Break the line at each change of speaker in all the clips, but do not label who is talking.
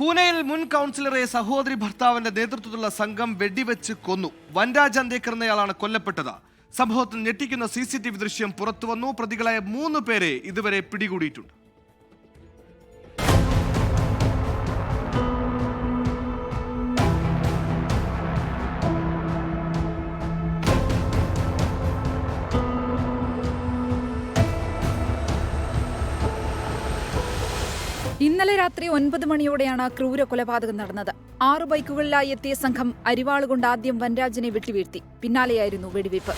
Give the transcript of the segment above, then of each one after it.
പൂനെയിൽ മുൻ കൗൺസിലറെ സഹോദരി ഭർത്താവിന്റെ നേതൃത്വത്തിലുള്ള സംഘം വെടിവെച്ച് കൊന്നു. വൻരാജ് അന്തേക്കർ എന്നയാളാണ് കൊല്ലപ്പെട്ടത്. സംഭവത്തിൽ ഞെട്ടിക്കുന്ന സി സി ടി വി ദൃശ്യം പുറത്തുവന്നു. പ്രതികളായ മൂന്ന് പേരെ ഇതുവരെ പിടികൂടിയിട്ടുണ്ട്.
ഇന്നലെ രാത്രി ഒൻപത് മണിയോടെയാണ് ക്രൂര കൊലപാതകം നടന്നത്. ആറ് ബൈക്കുകളിലായി എത്തിയ സംഘം അരിവാളുകൊണ്ട് ആദ്യം വൻരാജിനെ വെട്ടിവീഴ്ത്തി. പിന്നാലെയായിരുന്നു വെടിവയ്പ്.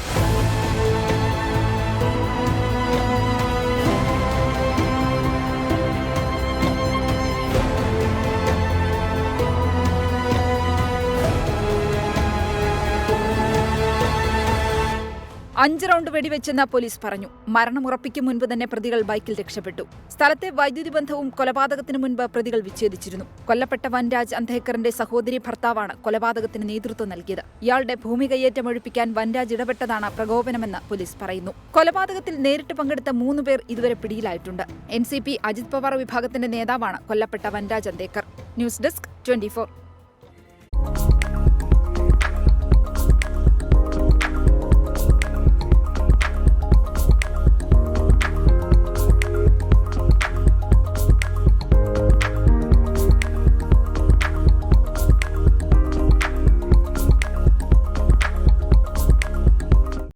അഞ്ച് റൗണ്ട് വെടിവെച്ചെന്ന് പോലീസ് പറഞ്ഞു. മരണം ഉറപ്പിക്കും മുൻപ് തന്നെ പ്രതികൾ ബൈക്കിൽ രക്ഷപ്പെട്ടു. സ്ഥലത്തെ വൈദ്യുതി ബന്ധവും കൊലപാതകത്തിന് മുൻപ് പ്രതികൾ വിച്ഛേദിച്ചിരുന്നു. കൊല്ലപ്പെട്ട വൻരാജ് അന്ധേക്കറിന്റെ സഹോദരി ഭർത്താവാണ് കൊലപാതകത്തിന് നേതൃത്വം നൽകിയത്. ഇയാളുടെ ഭൂമി കയ്യേറ്റം ഒഴിപ്പിക്കാൻ വൻരാജ് ഇടപെട്ടതാണ് പ്രകോപനമെന്ന് പോലീസ് പറയുന്നു. കൊലപാതകത്തിൽ നേരിട്ട് പങ്കെടുത്ത മൂന്ന് പേർ ഇതുവരെ പിടിയിലായിട്ടുണ്ട്. N C P Ajit Pawar വിഭാഗത്തിന്റെ നേതാവാണ് കൊല്ലപ്പെട്ട Vanraj Andekar news desk twenty